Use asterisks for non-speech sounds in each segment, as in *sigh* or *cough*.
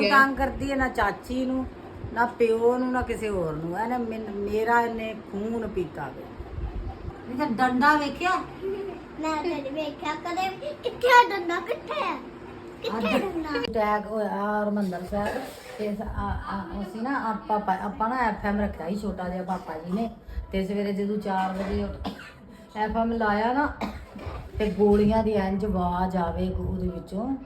ਨੂੰ ਤੰਗ ਕਰਦੀ ਹੈ ਨਾ ਚਾਚੀ ਨੂੰ ਨਾ ਪਿਓ ਨੂੰ ਨਾ ਕਿਸੇ ਹੋਰ ਨੂੰ। ਇਹਨੇ ਮੈਨ- ਮੇਰਾ ਇਹਨੇ ਖੂਨ ਪੀਤਾ ਵੇ। ਨਹੀਂ ਤਾਂ ਡੰਡਾ ਵੇਖਿਆ। ਮੈਂ ਤੇ ਵੇਖਿਆ ਕਦੇ। ਕਿੱਥੇ ਆ ਡੰਡਾ? ਕਿੱਥੇ ਆ? ਕਿੱਥੇ ਡੰਡਾ? ਅਟੈਕ ਹੋਇਆ ਹਰਮੰਦਰ ਸਾਹਿਬ। ਤੇ ਸ- ਆ- ਆ- ਅਸੀਂ ਨਾ ਆਪਾਂ ਪਾ- ਆਪਾਂ ਨਾ ਐਫਐਮ ਰੱਖਿਆ ਸੀ ਛੋਟਾ ਜਿਹਾ ਪਾਪਾ ਜੀ ਨੇ। ਤੇ ਸਵੇਰੇ ਜਦੋਂ 4 ਵਜੇ ਐਫਐਮ ਲਾਇਆ ਨਾ ਤੇ ਗੋਲੀਆਂ ਦੀ ਇੰਜ ਆਵਾਜ਼ ਆਵੇ ਉਹਦੇ ਵਿੱਚੋਂ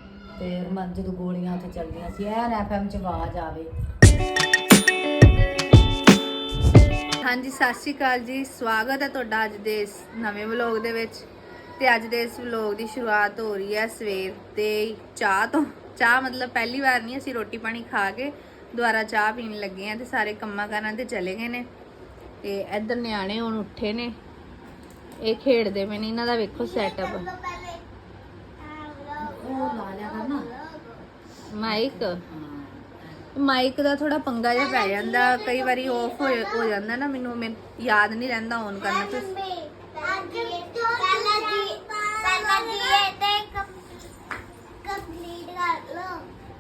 ਤੇ ਹਰਮਨ ਜਦੋਂ ਗੋਲੀਆਂ ਉੱਥੇ ਚੱਲਦੀਆਂ ਸੀ, ਐਨ ਐਫਐਮ ਚ ਆਵਾਜ਼ ਆਵੇ। ਹਾਂਜੀ, ਸਤਿ ਸ਼੍ਰੀ ਅਕਾਲ ਜੀ। ਸਵਾਗਤ ਹੈ ਤੁਹਾਡਾ ਅੱਜ ਦੇ ਇਸ ਨਵੇਂ ਵਲੌਗ ਦੇ ਵਿੱਚ। ਤੇ ਅੱਜ ਦੇ ਇਸ ਵਲੌਗ ਦੀ ਸ਼ੁਰੂਆਤ ਹੋ ਰਹੀ ਹੈ ਸਵੇਰ ਤੇ ਚਾਹ ਤੋਂ। ਚਾਹ ਮਤਲਬ ਪਹਿਲੀ ਵਾਰ ਨਹੀਂ, ਅਸੀਂ ਰੋਟੀ ਪਾਣੀ ਖਾ ਕੇ ਦੁਬਾਰਾ ਚਾਹ ਪੀਣ ਲੱਗੇ ਆ ਤੇ ਸਾਰੇ ਕੰਮਾਂ ਕਾਰਾਂ ਤੇ ਚਲੇ ਗਏ ਨੇ। ਤੇ ਇੱਧਰ ਨਿਆਣੇ ਹੁਣ ਉੱਠੇ ਨੇ। ਇਹ ਖੇਡਦੇ ਪਏ ਨੇ ਇਹਨਾਂ ਦਾ ਵੇਖੋ ਸੈਟਅਪ ਪਹਿਲੇ ਉਹ ਲਾ ਲਿਆ ਕਰਨਾ ਮਾਈਕ ਮਾਈਕ ਦਾ ਥੋੜਾ ਪੰਗਾ ਜਿਹਾ ਪੈ ਜਾਂਦਾ ਕਈ ਵਾਰੀ ਆਫ ਹੋ ਜਾਂਦਾ ਨਾ ਮੈਨੂੰ ਮੈਨੂੰ ਯਾਦ ਨਹੀਂ ਰਹਿੰਦਾ ਔਨ ਕਰਨਾ ਤੇ। ਮੰਮੀ ਅੱਜ ਪਹਿਲਾ ਜੀ ਪਹਿਲਾ ਜੀ ਇਹ ਤੇ ਕੰਪਲੀਟ ਕਰ ਲਓ।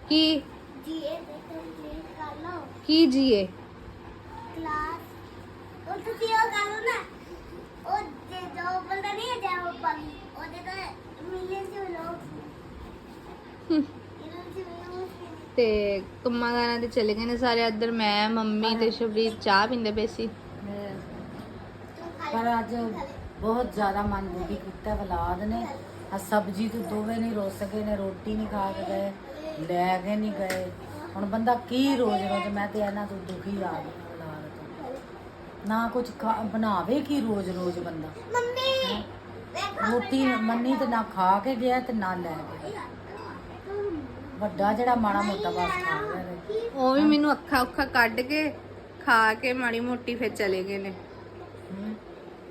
ਕੀ? ਜੀ ਇਹ ਤੇ ਕੰਪਲੀਟ ਕਰ ਲਓ। ਕੀ ਜੀਏ ਕਲਾਸ ਉਹ ਤੁਸੀਂ ਉਹ ਕਰ ਨਾ ਉਹ ਜੇ ਜੋ ਬੋਲਦਾ ਨਹੀਂ ਹੈ ਜਾਓ ਪਰ ਉਹਦੇ ਤਾਂ ਮਿਲੀਅਨ ਚ ਲੋਕ ਇਹਨਾਂ ਚ ਮਿਲੀਅਨ ਤੇ ਕੰਮਾਂ ਕਾਰਾਂ ਤੇ ਚਲੇ ਗਏ ਨੇ ਸਾਰੇ ਇੱਧਰ ਮੈਂ ਮੰਮੀ ਤੇ ਸ਼ਬਰੀਤ ਚਾਹ ਪੀਂਦੇ ਪਏ ਸੀ। ਪਰ ਅੱਜ ਬਹੁਤ ਜ਼ਿਆਦਾ ਮਨ ਦੁਖੀ ਕੀਤਾ ਔਲਾਦ ਨੇ। ਆ ਸਬਜੀ ਤੋਂ ਦੋਵੇਂ ਨਹੀਂ ਰੋ ਸਕੇ ਨੇ ਰੋਟੀ ਨਹੀਂ ਖਾ ਕੇ ਗਏ ਲੈ ਕੇ ਨਹੀਂ ਗਏ। ਹੁਣ ਬੰਦਾ ਕੀ ਰੋਜ਼ ਰੋਜ਼ ਮੈਂ ਤੇ ਇਹਨਾਂ ਤੋਂ ਦੁਖੀ ਆ ਗਈ ਔਲਾਦ ਤੋਂ। ਨਾ ਕੁਝ ਬਣਾਵੇ ਕੀ ਰੋਜ਼ ਰੋਜ਼ ਬੰਦਾ? ਮੰਮੀ ਰੋਟੀ ਮੰਨੀ ਤੇ ਨਾ ਖਾ ਕੇ ਗਿਆ ਤੇ ਨਾ ਲੈ ਗਿਆ। ਵੱਡਾ ਜਿਹੜਾ ਮਾੜਾ ਮੋਟਾ ਬਸ ਖਾ ਵੇ। ਉਹ ਵੀ ਮੈਨੂੰ ਅੱਖਾਂ ਉੱਖਾਂ ਕੱਢ ਕੇ ਖਾ ਕੇ ਮਾੜੀ ਮੋਟੀ ਫਿਰ ਚਲੇ ਗਏ ਨੇ।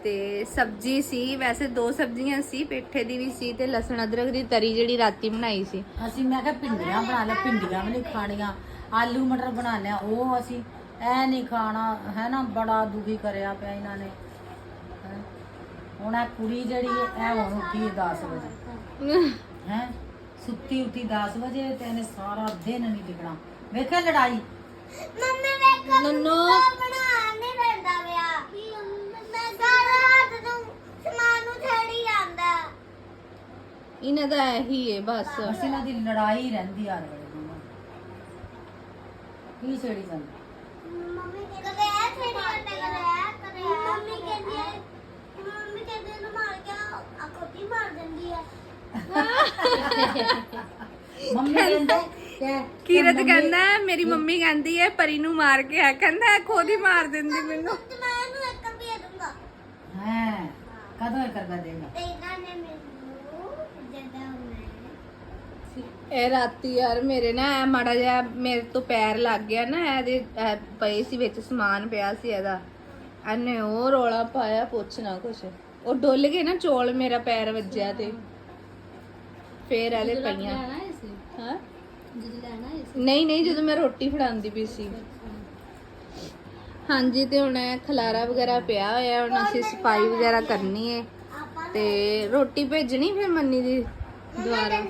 ਤੇ ਸਬਜ਼ੀ ਸੀ ਵੈਸੇ ਦੋ ਸਬਜ਼ੀਆਂ ਸੀ ਪੇਠੇ ਦੀ ਵੀ ਸੀ ਤੇ ਲਸਣ ਅਦਰਕ ਦੀ ਤਰੀ ਜਿਹੜੀ ਰਾਤੀ ਬਣਾਈ ਸੀ ਅਸੀਂ ਮੈਂ ਕਿਹਾ ਭਿੰਡੀਆਂ ਬਣਾ ਲੈ ਭਿੰਡੀਆਂ ਵੀ ਨਹੀਂ ਖਾਣੀਆਂ ਆਲੂ ਮਟਰ ਬਣਾਉਂਦੇ ਆ ਉਹ ਅਸੀਂ ਐ ਨਹੀਂ ਖਾਣਾ ਹੈ ਨਾ ਬੜਾ ਦੁਖੀ ਕਰਿਆ ਪਿਆ ਇਹਨਾਂ ਨੇ। ਹੁਣ ਇਹ ਕੁੜੀ ਜਿਹੜੀ ਇਹ ਹੁਣ ਉੱਠੀ 10 ਵਜੇ *laughs* ਹੈ ਸੁੱਤੀ ਉੱਠੀ 10 ਵਜੇ ਤੇ ਇਹਨੇ ਸਾਰਾ ਦਿਨ ਨਹੀਂ ਟਿਕਣਾ ਵੇਖਿਆ ਲੜਾਈ? ਮੰਮੀ ਵੇਖੋ ਨੰਨੋ। ਬਣਾ ਨਹੀਂ ਲੈਂਦਾ ਵਿਆ ਮੈਂ ਸਾਰਾ ਰਾਤ ਨੂੰ ਸਮਾਨ ਨੂੰ ਛੇੜੀ ਜਾਂਦਾ ਇਹਨਾਂ ਦਾ ਇਹੀ ਹੈ ਬਸ। ਅਸੀਂ ਇਹਨਾਂ ਦੀ ਲੜਾਈ ਰਹਿੰਦੀ ਆ। ਰਹੀ ਕੀ ਛੇੜੀ ਜਾਂਦੀ ਮੰਮੀ ਕਦੇ ਆ ਛੇੜੀ ਜਾਂਦਾ ਕਦੇ ਆ। ਕਦੇ ਮੰਮੀ ਕਹਿੰਦੀ ਹੈ ਮੰਮੀ ਕਹਿੰਦੀ ਇਹਨੂੰ ਮਾਰ ਕੇ ਅਕੋਟੀ ਮਾਰ ਦਿੰਦੀ ਹੈ ਮੰਮੀ ਕਹਿੰਦੇ ਕਿ ਕੀਰਤ ਕਹਿੰਦਾ ਮੇਰੀ ਮੰਮੀ ਕਹਿੰਦੀ ਹੈ ਪਰੀ ਨੂੰ ਮਾਰ ਕੇ ਆ ਕਹਿੰਦਾ ਖੁਦ ਹੀ ਮਾਰ ਦਿੰਦੀ ਮੈਨੂੰ। ਤੇ ਮੈਂ ਇਹਨੂੰ 1 ਰੁਪਿਆ ਦੂੰਗਾ ਹੈ ਕਦੋਂ ਇਹ ਕਰਵਾ ਦੇਗਾ ਤੇ ਇਹਨਾਂ ਨੇ ਮੈਨੂੰ ਜਿੱਦਾਂ ਮੈਂ ਇਹ ਰਾਤੀ ਯਾਰ ਮੇਰੇ ਨਾ ਇਹ ਮਾੜਾ ਜਿਹਾ ਮੇਰੇ ਤੋਂ ਪੈਰ ਲੱਗ ਗਿਆ ਨਾ ਇਹਦੇ ਇਹ ਪਏ ਸੀ ਵਿੱਚ ਸਮਾਨ ਪਿਆ ਸੀ ਇਹਦਾ। ਇਹਨੇ ਉਹ ਰੋਲਾ ਪਾਇਆ ਪੁੱਛ ਨਾ ਕੁਛ। ਉਹ ਡੁੱਲ ਗਏ ਨਾ ਚੋਲ ਮੇਰਾ ਪੈਰ ਵੱਜਿਆ ਤੇ। ਫੇਰ ਇਹਦੇ ਪਈਆਂ। ਹਾਂ ਨਹੀਂ ਨਹੀਂ ਜਦੋਂ ਮੈਂ ਰੋਟੀ ਫੜਾਉਂਦੀ ਪਈ ਸੀ। ਹਾਂਜੀ ਤੇ ਹੁਣ ਇਹ ਖਲਾਰਾ ਵਗੈਰਾ ਪਿਆ ਹੋਇਆ ਹੁਣ ਅਸੀਂ ਸਫ਼ਾਈ ਵਗੈਰਾ ਕਰਨੀ ਹੈ। ਤੇ ਰੋਟੀ ਭੇਜਣੀ ਫਿਰ ਮੰਨੀ ਦੀ ਦੁਆਰਾ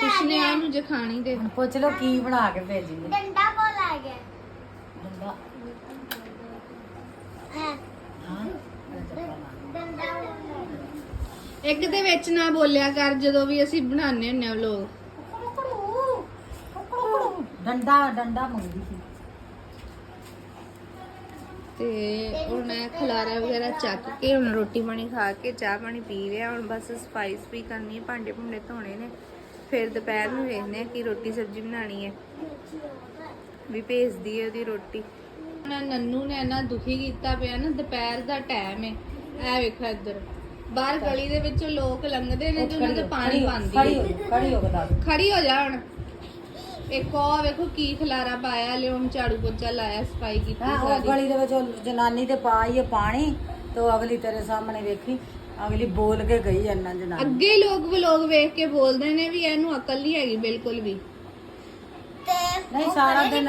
ਪੁੱਛਨੇ ਆ ਨੂੰ ਜੇ ਖਾਣੀ ਹੁਣ ਪੁੱਛ ਲਓ ਕੀ ਬਣਾ ਕੇ ਭੇਜੀਏ ਡੰਡਾ ਕੋਲ ਆ ਗਿਆ। ਡੰਡਾ। ਹਾਂ ਇਹ ਚੱਪਲ ਆ। ਡੰਡਾ ਕੋਲ ਆ ਗਿਆ ਇੱਕ ਦੇ ਵਿੱਚ ਨਾ ਬੋਲਿਆ ਕਰ ਜਦੋਂ ਵੀ ਅਸੀਂ ਬਣਾਉਂਦੇ ਹੁੰਨੇ ਆ ਲੋਕ ਡੰਡਾ ਡੰਡਾ ਮੰਗਦੀ ਸੀ। ਤੇ ਹੁਣ ਇਹ ਖਲਾਰਾ ਵਗੈਰਾ ਚੱਕ ਕੇ ਹੁਣ ਰੋਟੀ ਪਾਣੀ ਖਾ ਕੇ ਚਾਹ ਪਾਣੀ ਪੀ ਲਿਆ ਹੁਣ ਬਸ ਸਫ਼ਾਈ ਸਫ਼ਾਈ ਕਰਨੀ ਹੈ ਭਾਂਡੇ ਭੁੰਡੇ ਧੋਣੇ ਨੇ। ਫਿਰ ਦੁਪਹਿਰ ਨੂੰ ਵੇਖਦੇ ਆ ਕੀ ਰੋਟੀ ਸਬਜ਼ੀ ਬਣਾਣੀ ਹੈ। ਵੀ ਭੇਜਦੀ ਹੈ ਉਹਦੀ ਰੋਟੀ। ਹੁਣ ਨੰਨੂ ਨੇ ਨਾ ਦੁਖੀ ਕੀਤਾ ਪਿਆ ਨਾ ਦੁਪਹਿਰ ਦਾ ਟਾਈਮ ਹੈ। ਐ ਵੇਖੋ ਇੱਧਰ। ਬਾਹਰ ਗਲੀ ਦੇ ਵਿੱਚ ਲੋਕ ਲੰਘਦੇ ਨੇ ਤੇ ਉਹਨਾਂ ਦਾ ਪਾਣੀ ਪਾਉਂਦੀ ਖੜੀ ਹੈ ਹੋ। ਖੜੀ ਹੋ ਕੇ ਦੱਸ ਖੜੀ ਹੋ ਜਾ ਹੁਣ ਇੱਕ ਉਹ ਵੇਖੋ ਕੀ ਖਲਾਰਾ ਪਾਇਆ ਲਿਓਨ ਝਾੜੂ ਪੋਚਾ ਲਾਇਆ ਸਫ਼ਾਈ ਕੀਤੀ ਹਾਂ ਉਹ ਸਾਰੀ। ਗਲੀ ਦੇ ਵਿੱਚ ਉਹ ਜਨਾਨੀ ਤੇ ਪਾਈ ਹੈ ਪਾਣੀ ਤੇ ਉਹ ਅਗਲੀ ਤੇਰੇ ਸਾਹਮਣੇ ਵੇਖੀ ਅਗਲੀ ਬੋਲ ਕੇ ਗਈ ਇੰਨਾ ਜਨਾਨੀ। ਅੱਗੇ ਲੋਕ ਵਲੋਗ ਵੇਖ ਕੇ ਬੋਲਦੇ ਨੇ ਵੀ ਇਹਨੂੰ ਅਕਲ ਨਹੀਂ ਹੈਗੀ ਬਿਲਕੁਲ ਵੀ। ਤੇ ਨਹੀਂ ਸਾਰਾ ਦਿਨ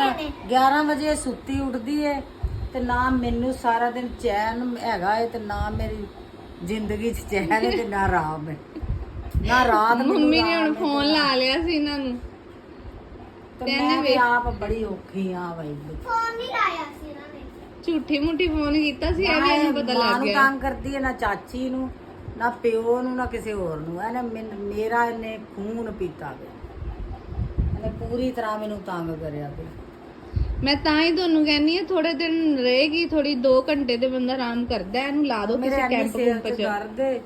11 ਵਜੇ ਸੁੱਤੀ ਉੱਠਦੀ ਏ ਤੇ ਨਾ ਮੈਨੂੰ ਸਾਰਾ ਦਿਨ ਚੈਨ ਹੈਗਾ ਏ ਤੇ ਨਾ ਮੇਰੀ ਜ਼ਿੰਦਗੀ 'ਚ ਚੈਨ ਏ ਤੇ ਨਾ ਆਰਾਮ ਏ ਨਾ ਰਾਤ ਨੂੰ ਮੰਮੀ ਨੇ ਹੁਣ ਫੋਨ ਲਾ ਲਿਆ ਸੀ ਇਹਨਾਂ ਨੂੰ। ਤੇ ਮੈਂ ਵੇਖ- ਆਪ ਬੜੀ ਔਖੀ ਆ ਬਾਈ ਫੋਨ ਨਹੀਂ ਲਾਇਆ ਸੀ ਇਹਨਾਂ ਨੇ। ਝੂਠੀ ਮੁੱਠੀ ਫੋਨ ਕੀਤਾ ਸੀ ਇਹ ਵੀ ਇਹਨੂੰ ਪਤਾ ਮਾਂ ਲੱਗ ਨੂੰ ਗਿਆ। ਤੰਗ ਕਰਦੀ ਹੈ ਨਾ ਚਾਚੀ ਨੂੰ ਨਾ ਪਿਓ ਨੂੰ ਨਾ ਕਿਸੇ ਹੋਰ ਨੂੰ। ਇਹਨੇ ਮੈਨ- ਮੇਰਾ ਇਹਨੇ ਖੂਨ ਪੀਤਾ ਵੇ। ਇਹਨੇ ਪੂਰੀ ਤਰ੍ਹਾਂ ਮੈਨੂੰ ਤੰਗ ਕਰਿਆ ਵੇ। ਮੈਂ ਤਾਂ ਹੀ ਤੁਹਾਨੂੰ ਕਹਿੰਨੀ ਆ ਥੋੜੇ ਦਿਨ ਰਹੇਗੀ ਥੋੜੀ 2 ਘੰਟੇ ਤੇ ਬੰਦਾ ਆਰਾਮ ਕਰਦਾ ਇਹਨੂੰ ਲਾ ਦਿਓ ਮੇਰੇ ਕਿਸੇ ਕੈਂਪ ਕੁੰਪ ਤੇ ਚ।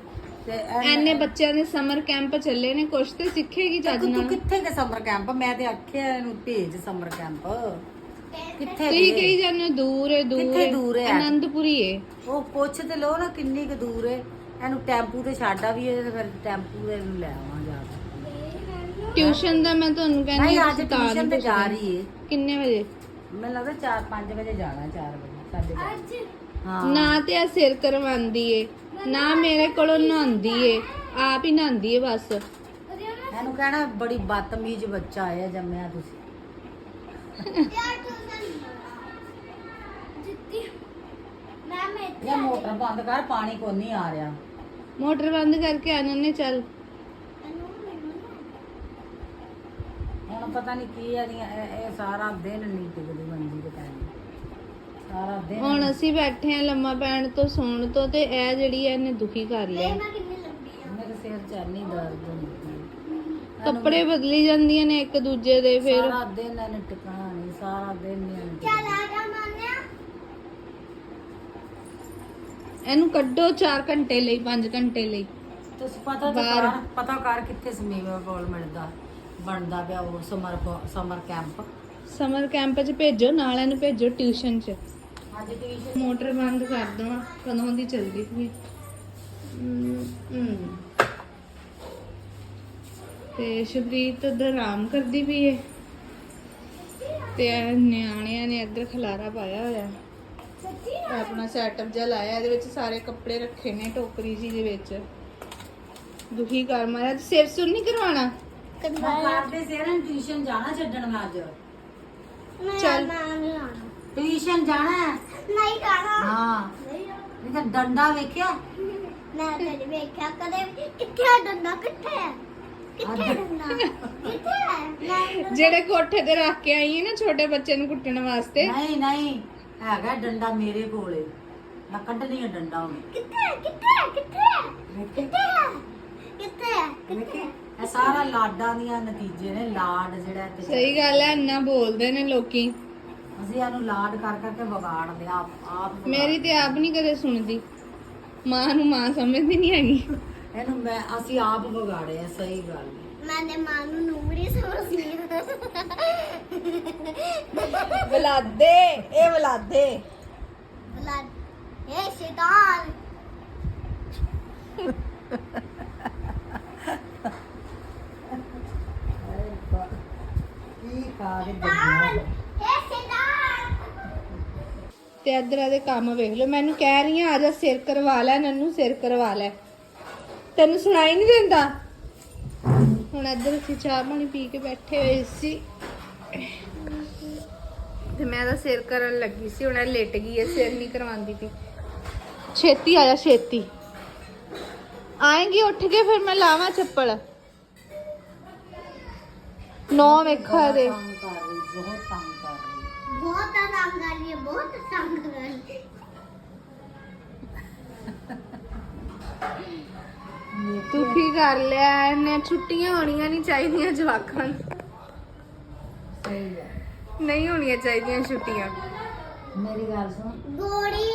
ਤੇ ਇਹਨੇ- ਐਨੇ ਬੱਚਿਆਂ ਦੇ ਸਮਰ ਕੈਂਪ ਚੱਲੇ ਨੇ ਕੁਛ ਤੇ ਸਿੱਖੇਗੀ ਚੱਜ ਤੂੰ ਨਾਲ। ਕਿੱਥੇ ਕੇ ਸਮਰ ਕੈਂਪ ਮੈਂ ਤੇ ਆਖਿਆ ਇਹਨੂੰ ਭੇਜ ਸਮਰ ਕੈਂਪ ਕਿੱਥੇ ਤੁਸੀਂ ਗਏ? ਕਹੀ ਜਾਂਦੇ ਹੋ ਦੂਰ ਹੈ ਦੂਰ ਕਿੱਥੇ ਦੂਰ ਹੈ? ਆਨੰਦਪੁਰੀ ਹੈ ਉਹ ਪੁੱਛ ਤੇ ਲੋ ਨਾ ਕਿੰਨੀ ਕੁ ਦੂਰ ਏ। ਇਹਨੂੰ ਟੈਂਪੂ ਤੇ ਛੱਡ ਆਵੀਏ ਤੇ ਫਿਰ ਟੈਂਪੂ ਦੇ ਨੂੰ ਲੈ ਆਵਾਂ ਜਾ ਕੇ। ਟਿਊਸ਼ਨ ਦਾ ਮੈਂ ਤੁਹਾਨੂੰ ਕਹਿੰਦੀ ਨਹੀਂ ਅੱਜ ਤਾਂ ਟਿਊਸ਼ਨ ਤੇ ਜਾ। ਰਹੀ ਏ। ਕਿੰਨੇ ਵਜੇ? ਮੈਨੂੰ ਲੱਗਦਾ 4-5 ਵਜੇ ਜਾਣਾ 4 ਵਜੇ ਸਾਡੇ। ਅੱਜ? ਹਾਂ। ਨਾ ਤੇ ਆ ਸਿਰ ਕਰਵਾਉਂਦੀ ਏ। ਨਾ ਮੇਰੇ ਕੋਲੋਂ ਨਹਾਉਂਦੀ ਏ। ਆਪ ਹੀ ਨਹਾਉਂਦੀ ਏ ਬਸ। ਇਹਨੂੰ ਕਹਿਣਾ ਬੜੀ ਬਦਤਮੀਜ਼ ਬੱਚਾ ਹੈ ਜੰਮਿਆ ਤੁਸੀਂ। ਯਾਰ ਟਿਊਸ਼ਨ ਜਿੱਤੀ। ਮੈਂ ਮੈਂ ਇਹ ਮੋਟਰ ਬੰਦ ਕਰ ਪਾਣੀ ਕੋ ਨਹੀਂ ਆ ਰਿਹਾ। ਮੋਟਰ ਬੰਦ ਕਰਕੇ ਆ ਜਾਂਦੇ ਚੱਲ ਇਹਨੂੰ ਮੈਨੂੰ ਹੁਣ ਪਤਾ ਨਹੀਂ ਕੀ ਆ ਦੀਆਂ ਇਹ ਇਹ ਸਾਰਾ ਦਿਨ ਨਹੀਂ ਟਿਕਦੀ ਮੰਜੀ ਦੇ ਟਾਈਮ ਸਾਰਾ ਦਿਨ ਹੁਣ ਅਸੀਂ ਬੈਠੇ ਆ ਲੰਮਾ ਪੈਣ ਤੋਂ ਸੌਣ ਤੋਂ ਤੇ ਇਹ ਜਿਹੜੀ ਹੈ ਇਹਨੇ ਦੁਖੀ ਕਰ ਲਿਆ। ਮੈਂ ਕਿੰਨੀ ਲੰਬੀ ਆ? ਮੇਰੇ ਸਿਰ ਚ ਇੰਨੀ ਦਰਦ ਹੁੰਦੀ। ਕੱਪੜੇ ਬਦਲੀ ਜਾਂਦੀਆਂ ਨੇ ਇੱਕ ਦੂਜੇ ਦੇ ਫਿਰ। ਸਾਰਾ ਦਿਨ ਇਹਨੇ ਟਿਕਾਣਾ ਨਹੀਂ ਸਾਰਾ ਦਿਨ ਨਹੀਂ ਇਹਨੇ ਚੱਲ ਟਿਕਣਾ। ਆ ਜਾ ਮਾਨਿਆ ਇਹਨੂੰ ਕੱਢੋ 4 ਘੰਟੇ ਲਈ 5 ਘੰਟੇ ਲਈ। ਤੁਸੀਂ ਪਤਾ ਤਾਂ ਬਾਹਰ। ਕਰ ਪਤਾ ਕਰ ਕਿੱਥੇ ਸਮੀਵਾ ਕੋਲ ਮਿਲਦਾ। ਬਣਦਾ ਪਿਆ ਉਹ summer summer camp. Summer camp 'ਚ ਭੇਜੋ ਨਾਲ ਇਹਨੂੰ ਭੇਜੋ ਟਿਊਸ਼ਨ 'ਚ। ਅੱਜ ਟਿਊਸ਼ਨ ਮੋਟਰ ਬੰਦ ਕਰ ਦਵਾਂ ਕਦੋਂ ਦੀ ਚੱਲਦੀ ਪਈ। ਤੇ ਸ਼ਬਰੀਤ ਉਧਰ ਆਰਾਮ ਕਰਦੀ ਪਈ ਏ? ਤੇ ਨਿਆਣਿਆਂ ਨੇ ਇੱਧਰ ਖਲਾਰਾ ਪਾਇਆ ਹੋਇਆ। ਆਪਣਾ ਸੈਟਅਪ ਜਿਹਾ ਲਾਇਆ ਇਹਦੇ ਵਿੱਚ ਸਾਰੇ ਕੱਪੜੇ ਰੱਖੇ ਨੇ ਟੋਕਰੀ ਜੀ ਦੇ ਵਿੱਚ। ਦੁਖੀ ਕਰ ਮਾਰਿਆ ਸਿਰ ਸੁਰ ਨਹੀਂ ਕਰਵਾਉਣਾ ਕਰਦੇ ਸੀ ਇਹਨਾਂ ਟਿਊਸ਼ਨ ਜਾਣਾ ਛੱਡਣ ਮੈਂ ਅੱਜ। ਮੈਂ ਚੱਲ। ਮੈਂ ਨਹੀਂ ਆਣਾ ਟਿਊਸ਼ਨ ਜਾਣਾ ਹੈ? ਨਹੀਂ ਜਾਣਾ। ਹਾਂ। ਨਹੀਂ ਜਾਣਾ। ਨਹੀਂ ਤਾਂ ਡੰਡਾ ਵੇਖਿਆ? ਮੈਂ ਤੇ ਵੇਖਿਆ। ਕਦੇ ਵੀ। ਕਿੱਥੇ ਹੈ ਡੰਡਾ? ਕਿੱਥੇ ਹੈ ਕਿੱਥੇ ਹੈ ਡੰਡਾ? ਕਿੱਥੇ ਹੈ ਮੈਂ ਜਿਹੜੇ ਕੋਠੇ ਤੇ ਰੱਖ ਕੇ ਆਈ ਹੈ ਨਾ ਛੋਟੇ ਬੱਚੇ ਨੂੰ ਕੁੱਟਣ ਵਾਸਤੇ। ਨਹੀਂ ਨਹੀਂ। ਹੈਗਾ ਡੰਡਾ ਮੇਰੇ ਕੋਲੇ। ਮੈਂ ਕੱਢਣੀ ਹੈ ਡੰਡਾ ਹੁਣ। ਕਿੱਥੇ ਹੈ ਕਿੱਥੇ ਹੈ ਕਿੱਥੇ ਹੈ ਕਿੱਥੇ ਹੈ ਕਿੱਥੇ ਹੈ ਵੇਖੇ ਇਹ ਸਾਰਾ ਲਾਡਾਂ ਦੀਆਂ ਨਤੀਜੇ ਨੇ ਲਾਡ ਜਿਹੜਾ ਤੇ ਸਹੀ ਗੱਲ ਹੈ ਇੰਨਾ ਬੋਲਦੇ ਨੇ ਲੋਕੀ। ਅਸੀਂ ਇਹਨੂੰ ਲਾਡ ਕਰ ਕਰਕੇ ਵਿਗਾੜਦੇ ਆ ਆਪ ਆਪ ਵਿਗਾੜ- ਮੇਰੀ ਤੇ ਆਪ ਨਹੀਂ ਕਦੇ ਸੁਣਦੀ। ਮਾਂ ਨੂੰ ਮਾਂ ਸਮਝਦੀ ਨਹੀਂ ਹੈਗੀ। ਇਹਨੂੰ ਮੈਂ ਅਸੀਂ ਆਪ ਵਿਗਾੜੇ ਆ ਸਹੀ ਗੱਲ ਹੈ। ਮੈਂ ਤੇ ਮਾਂ ਨੂੰ ਨੂਰੀ ਸਮਝਦੀ ਬਲਾਦੇ ਇਹ ਬਲਾਦੇ ਬਲਾ ਇਹ ਸ਼ੈਤਾਨ। ਕੇ ਸ਼ੈਤਾਨ ਤੇ ਇੱਧਰ ਇਹਦੇ ਕੰਮ ਵੇਖ ਲਓ। ਮੈਨੂੰ ਕਹਿ ਰਹੀ ਆ ਜਾ, ਸਿਰ ਕਰਵਾ ਲੈ, ਨੰਨੂ ਸਿਰ ਕਰਵਾ ਲੈ। ਤੈਨੂੰ ਸੁਣਾਈ ਨਹੀਂ ਦਿੰਦਾ? ਹੁਣ ਇੱਧਰ ਅਸੀਂ ਚਾਹ ਪਾਣੀ ਪੀ ਕੇ ਬੈਠੇ ਹੋਏ ਸੀ। ਤੇ ਮੈਂ ਤਾਂ ਸਿਰ ਕਰਨ ਲੱਗੀ ਸੀ, ਹੁਣ ਇਹ ਲੇਟ ਗਈ ਹੈ, ਸਿਰ ਨਹੀਂ ਕਰਵਾਉਂਦੀ ਪਈ। ਛੇਤੀ ਆ ਜਾ, ਛੇਤੀ। ਆਏਗੀ ਉੱਠ ਕੇ, ਫਿਰ ਮੈਂ ਲਾਵਾਂ ਚੱਪਲ। ਨੌ ਵੇਖੋ ਇਹਦੇ ਤੰਗ ਕਰ ਰਹੀ ਬਹੁਤ ਤੰਗ ਕਰ ਰਹੀ ਕਰ ਰਹੀ ਹੈ ਤੂੰ ਕੀ ਕਰ ਲਿਆ? ਇਹਨੇ ਛੁੱਟੀਆਂ ਹੋਣੀਆਂ ਨਹੀਂ ਚਾਹੀਦੀਆਂ ਜਵਾਕਾਂ ਨੂੰ। ਸਹੀ ਹੈ। ਨਹੀਂ ਹੋਣੀਆਂ ਚਾਹੀਦੀਆਂ ਛੁੱਟੀਆਂ। ਮੇਰੀ ਗੱਲ ਸੁਣ। ਗੋੜੀ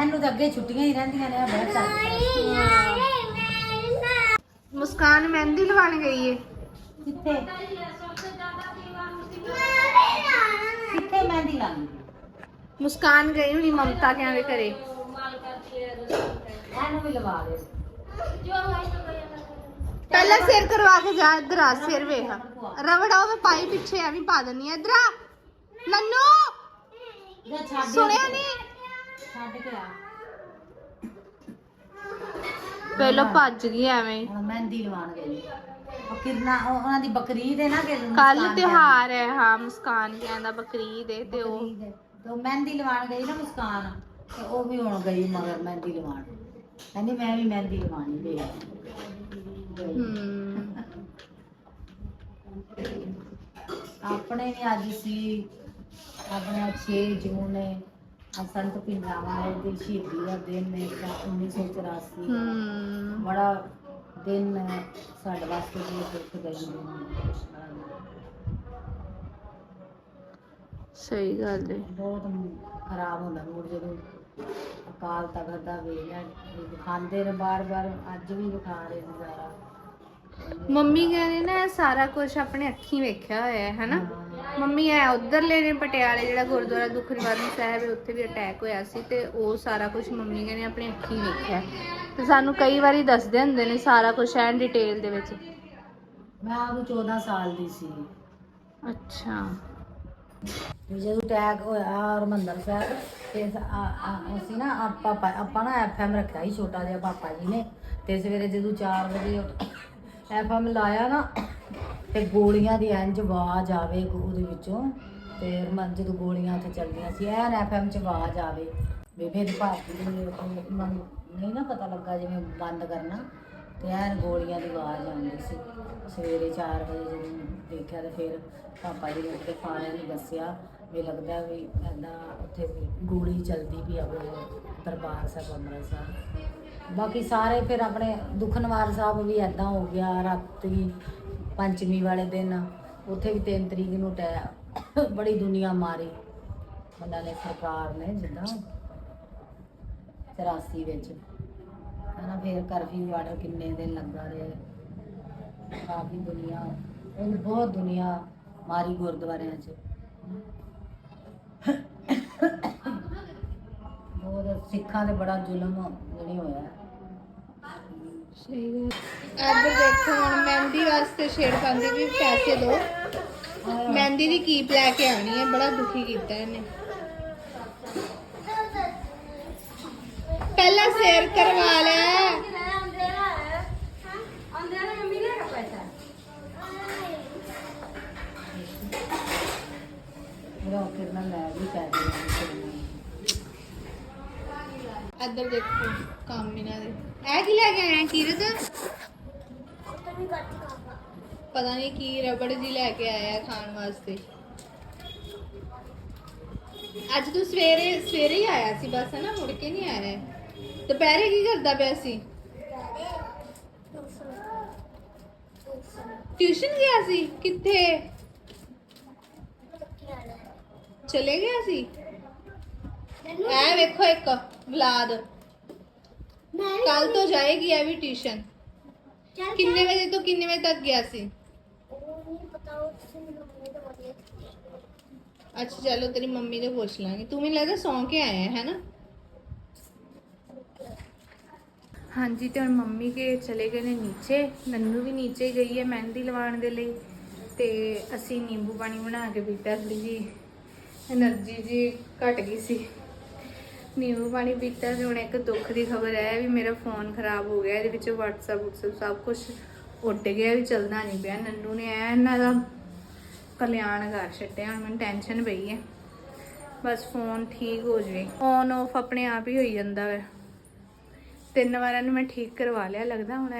ਇਹਨੂੰ ਤਾਂ ਅੱਗੇ ਛੁੱਟੀਆਂ ਹੀ ਰਹਿੰਦੀਆਂ ਨੇ ਨਹੀਂ ਨਾ ਮੁਸਕਾਨ ਮਹਿੰਦੀ ਲਵਾਣ ਗਈ ਏ। ਕਿੱਥੇ? ਕਿੱਥੇ ਮਹਿੰਦੀ ਲਾਣੀ ਮੁਸਕਾਨ ਗਈ ਹੁਣੀ ਮਮਤਾ ਕੇ ਆਵੇ ਘਰੇ। ਇਹਨੂੰ ਵੀ ਲਵਾ ਦੇ ਪਹਿਲਾਂ ਸਿਰ ਕਰਵਾ ਕੇ ਜਾ ਇੱਧਰ ਆ ਸਿਰ ਵੇਖ। ਰਵੜ ਮੈਂ ਪਾਈ ਪਿੱਛੇ ਐਵੇਂ ਪਾ ਦਿੰਨੀ ਆ ਇੱਧਰ ਆ। ਨੰਨੂ! ਜਾਂ ਛੱਡ ਸੁਣਿਆ ਨਹੀਂ? ਛੱਡ ਕੇ ਆ ਪਹਿਲਾਂ ਭੱਜ ਗਈ ਐਵੇਂ। ਹੁਣ ਮਹਿੰਦੀ ਲਵਾਣ ਗਈ। ਉਹ ਕਿਰਨਾ ਉਹ- ਉਹਨਾਂ ਦੀ ਬਕਰੀਦ ਹੈ ਨਾ ਕਿ ਕੱਲ ਤਿਉਹਾਰ ਹੈ ਹਾਂ ਮੁਸਕਾਨ ਕਹਿੰਦਾ ਬਕਰੀਦ ਹੈ ਤੇ ਉਹ। ਬਕਰੀਦ ਹੈ। ਤੇ ਉਹ ਮਹਿੰਦੀ ਲਵਾਣ ਗਈ ਨਾ ਮੁਸਕਾਨ ਤੇ ਉਹ ਵੀ ਹੁਣ ਗਈ ਮਗਰ ਮਹਿੰਦੀ ਲਵਾਣ ਕਹਿੰਦੀ ਮੈਂ ਵੀ ਮਹਿੰਦੀ ਲਵਾਣੀ ਵੇ ਹਮ ਆਪਣੇ ਵੀ ਅੱਜ ਸੀ ਆਪਣਾ 6 ਜੂਨ ਹੈ ਆ ਸੰਤ ਪਿੰਡਰਾ ਵਾਲੇ ਦੀ ਸ਼ਹੀਦੀ ਦਾ ਦਿਨ ਹੈ 1984 ਹੂੰ। ਬੜਾ ਦਿਨ ਹੈ ਸਾਡੇ ਵਾਸਤੇ ਵੀ ਦੁੱਖ ਦਾ ਹੀ ਦਿਨ ਹੈ। ਸਹੀ ਗੱਲ ਹੈ ਬਹੁਤ ਖਰਾਬ ਹੁੰਦਾ ਮੂਡ ਜਦੋਂ ਅਕਾਲ ਤਖਤ ਦਾ ਵੇਲਾ ਖਾਂਦੇ ਨੇ ਬਾਰ-ਬਾਰ ਅੱਜ ਵੀ ਵਿਖਾ ਰਹੇ ਨੇ ਸਾਰਾ। ਮੰਮੀ ਕਹਿੰਦੇ ਨਾ ਇਹ ਸਾਰਾ ਕੁਝ ਆਪਣੇ ਅੱਖੀਂ ਵੇਖਿਆ ਹੋਇਆ ਹੈ ਹਨਾ? ਮੰਮੀ ਐ ਉਧਰਲੇ ਨੇ ਪਟਿਆਲੇ ਜਿਹੜਾ ਗੁਰਦੁਆਰਾ ਦੁੱਖ ਨਿਵਾਰਨ ਸਾਹਿਬ ਹੈ ਉੱਥੇ ਵੀ ਅਟੈਕ ਹੋਇਆ ਸੀ ਤੇ ਉਹ ਸਾਰਾ ਕੁਝ ਮੰਮੀ ਕਹਿੰਦੇ ਆਪਣੇ ਅੱਖੀਂ ਵੇਖਿਆ ਤੇ ਸਾਨੂੰ ਕਈ ਵਾਰੀ ਦੱਸਦੇ ਹੁੰਦੇ ਨੇ ਸਾਰਾ ਕੁਝ ਐਨ ਡਿਟੇਲ ਦੇ ਵਿੱਚ। ਮੈਂ ਆਪ 14 ਸਾਲ ਦੀ ਸੀ। ਅੱਛਾ। ਜਦੋਂ ਅਟੈਕ ਹੋਇਆ ਹਰਮੰਦਰ ਸਾਹਿਬ, ਤੇ ਅਸੀਂ ਨਾ ਆਪਾਂ ਆਪਾਂ ਨਾ ਐਫਐਮ ਰੱਖਿਆ ਸੀ ਛੋਟਾ ਜਿਹਾ ਪਾਪਾ ਜੀ ਨੇ, ਤੇ ਸਵੇਰੇ ਜਦੋਂ 4 ਵਜੇ ਐਫਐਮ ਲਾਇਆ ਨਾ, ਤੇ ਗੋਲੀਆਂ ਦੀ ਇੰਜ ਆਵਾਜ਼ ਆਵੇ ਉਹਦੇ ਵਿੱਚੋਂ, ਤੇ ਹਰਮਨ ਜਦੋਂ ਗੋਲੀਆਂ ਉੱਥੇ ਚੱਲਦੀਆਂ ਸੀ, ਐਨ ਐਫਐਮ ਚ ਆਵਾਜ਼ ਆਵੇ। ਬੇਬੇ ਦੇ ਭਾਰਤੀ ਦੇ ਨਹੀਂ ਨਾ ਪਤਾ ਲੱਗਾ ਜਿਵੇਂ ਬੰਦ ਕਰਨਾ, ਤੇ ਐਨ ਗੋਲੀਆਂ ਦੀ ਆਵਾਜ਼ ਆਉਂਦੀ ਸੀ। ਸਵੇਰੇ 4 ਵਜੇ ਜਦੋਂ ਦੇਖਿਆ ਤੇ ਫਿਰ ਪਾਪਾ ਜੀ ਨੇ ਉੱਤੇ ਖਾਣੇ ਨੂੰ ਦੱਸਿਆ ਵੀ ਲੱਗਦਾ ਵੀ ਐਦਾਂ ਉੱਥੇ ਵੀ ਗੋਲੀ ਚੱਲਦੀ ਵੀ ਆ ਵੀ ਦਰਬਾਰ ਸਾਹਿਬ, ਅੰਮ੍ਰਿਤਸਰ ਬਾਕੀ ਸਾਰੇ ਫਿਰ ਆਪਣੇ ਦੁਖਨਵਾਰ ਸਾਹਿਬ ਵੀ ਐਦਾਂ ਹੋ ਗਿਆ, ਰਾਤੀ ਪੰਚਮੀ ਵਾਲੇ ਦਿਨ ਉੱਥੇ ਵੀ 3 ਤਰੀਕ ਨੂੰ ਟੈ ਬੜੀ ਦੁਨੀਆ ਮਾਰੀ। ਉਹਨਾਂ ਨੇ ਸਰਕਾਰ ਨੇ ਜਿੱਦਾਂ 84 ਵਿੱਚ। ਹਨਾ ਫਿਰ ਕਰਫਿਊ ਆਰਡਰ ਕਿੰਨੇ ਦਿਨ ਲੱਗਾ ਰਿਹਾ। ਕਾਫੀ ਦੁਨੀਆ ਉਹ ਬਹੁਤ ਦੁਨੀਆ ਮਾਰੀ ਗੁਰਦੁਆਰਿਆਂ 'ਚ। ਬਹੁਤ ਸਿੱਖਾਂ ਤੇ ਬੜਾ ਜ਼ੁਲਮ ਜਿਹੜੀ ਹੋਇਆ। ਸਹੀ ਗੱਲ। ਇੱਧਰ ਦੇਖੋ ਹੁਣ ਮਹਿੰਦੀ ਵਾਸਤੇ ਛੇੜ ਪਾਉਂਦੀ ਵੀ ਪੈਸੇ ਦਿਓ ਮਹਿੰਦੀ ਦੀ ਕੀਪ ਲੈ ਕੇ ਆਣੀ ਹੈ, ਬੜਾ ਦੁਖੀ ਕੀਤਾ ਇਹਨੇ। ਪਹਿਲਾਂ ਸੇਰ ਕਰਵਾ ਲੈ ਮੇਰਾ ਕਿਰਨਾ ਲੈ ਵੀ ਪੈ ਗਿਆ ਇੱਧਰ ਦੇਖੋ ਕੰਮ ਇਹਨਾਂ ਦੇ। ਇਹ ਕੀ ਲੈ ਕੇ ਆਇਆ ਕੀਰਤ? ਪਤਾ ਨਹੀਂ ਕੀ ਰਬੜ ਜੀ ਲੈ ਕੇ ਆਇਆ ਖਾਣ ਵਾਸਤੇ। ਅੱਜ ਤੂੰ ਸਵੇਰੇ ਸਵੇਰੇ ਹੀ ਆਇਆ ਸੀ ਬਸ ਨਾ ਮੁੜ ਕੇ ਨਹੀਂ ਆਇਆ। ਦੁਪਹਿਰੇ ਕੀ ਕਰਦਾ ਪਿਆ ਸੀ? ਟਿਊਸ਼ਨ ਗਿਆ ਸੀ? ਕਿੱਥੇ? ਚਲੇ ਗਿਆ ਸੀ? ਐ ਵੇਖੋ ਇੱਕ ਵਲਾਦ। ਕੱਲ ਤੋਂ ਜਾਏਗੀ ਇਹ ਵੀ ਟਿਊਸ਼ਨ। ਕਿੰਨੇ ਵਜੇ ਤੋਂ ਕਿੰਨੇ ਵਜੇ ਤੱਕ ਗਿਆ ਸੀ? ਅੱਛਾ ਚਲੋ ਤੇਰੀ ਮੰਮੀ ਤੋਂ ਪੁੱਛ ਲਾਂਗੇ। ਤੂੰ ਮੈਨੂੰ ਲੱਗਦਾ ਸੌਂ ਕੇ ਆਇਆ ਹੈ ਨਾ ਹਾਂਜੀ ਤੇ ਹੁਣ ਮੰਮੀ ਕੇ ਚਲੇ ਗਏ ਨੇ ਨੀਚੇ। ਨੰਨੂ ਵੀ ਨੀਚੇ ਗਈ ਹੈ ਮਹਿੰਦੀ ਲਵਾਉਣ ਦੇ ਲਈ। ਤੇ ਅਸੀਂ ਨਿੰਬੂ ਪਾਣੀ ਬਣਾ ਕੇ ਪੀਤਾ ਥੋੜੀ ਜੀ ਐਨਰਜੀ ਜੀ ਘਟ ਗਈ ਸੀ। ਨਿੰਬੂ ਪਾਣੀ ਪੀਤਾ ਤੇ ਹੁਣ ਇੱਕ ਦੁੱਖ ਦੀ ਖਬਰ ਹੈ ਵੀ ਮੇਰਾ ਫੋਨ ਖਰਾਬ ਹੋ ਗਿਆ, ਇਹਦੇ ਵਿੱਚ WhatsApp WhatsApp ਸਭ ਕੁਝ ਉੱਡ ਗਿਆ, ਵੀ ਚੱਲਣਾ ਨਹੀਂ ਪਿਆ। ਨੰਨੂ ਨੇ ਇਹਨਾਂ ਦਾ ਕਲਿਆਣ ਕਰ ਛੱਡਿਆ, ਹੁਣ ਮੈਨੂੰ ਟੈਨਸ਼ਨ ਪਈ ਹੈ। ਬਸ ਫੋਨ ਠੀਕ ਹੋ ਜਵੇ। ਔਨ ਆਫ ਆਪਣੇ ਆਪ ਹੀ ਹੋਈ ਜਾਂਦਾ ਵੈ। ਤਿੰਨ ਵਾਰ ਇਹਨੂੰ ਮੈਂ ਠੀਕ ਕਰਵਾ ਲਿਆ, ਲੱਗਦਾ ਹੁਣ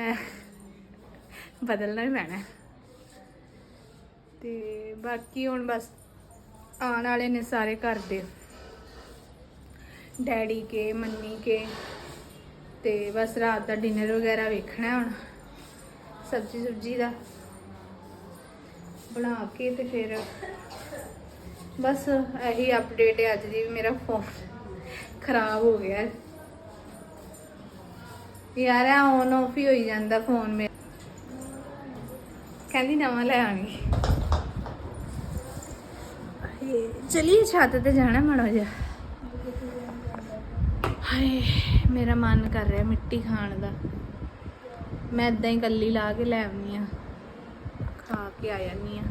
ਬਦਲਣਾ ਹੀ ਪੈਣਾ। ਤੇ ਬਾਕੀ ਹੁਣ ਬਸ ਆਉਣ ਵਾਲੇ ਨੇ ਸਾਰੇ ਘਰ ਦੇ। ਡੈਡੀ ਕੇ ਮੰਨੀ ਕੇ ਤੇ ਬਸ ਰਾਤ ਦਾ ਡਿਨਰ ਵਗੈਰਾ ਵੇਖਣਾ ਹੁਣ ਸਬਜੀ ਸੁਬਜੀ ਦਾ। ਬਣਾ ਕੇ ਤੇ ਫਿਰ ਬਸ ਇਹੀ ਅਪਡੇਟ ਹੈ ਅੱਜ ਦੀ ਵੀ ਮੇਰਾ ਫੋਨ ਖਰਾਬ ਹੋ ਗਿਆ। ਯਾਰ ਆ ਔਨ ਆਫ ਹੀ ਹੋਈ ਜਾਂਦਾ ਫੋਨ ਮੇਰਾ। ਕਹਿੰਦੀ ਨਵਾਂ ਲੈ ਆਣੀ ਚਲਿਏ ਛੱਤ ਤੇ ਜਾਣਾ ਮਾੜਾ ਜਿਹਾ। ਹਾਏ, ਮੇਰਾ ਮਨ ਕਰ ਰਿਹਾ ਮਿੱਟੀ ਖਾਣ ਦਾ। ਮੈਂ ਇਦਾਂ ਹੀ ਕੱਲੀ ਲਾ ਕੇ ਲੈ ਆਉਣੀ ਆ ਖਾ ਕੇ ਆ ਜਾਨੀ ਆ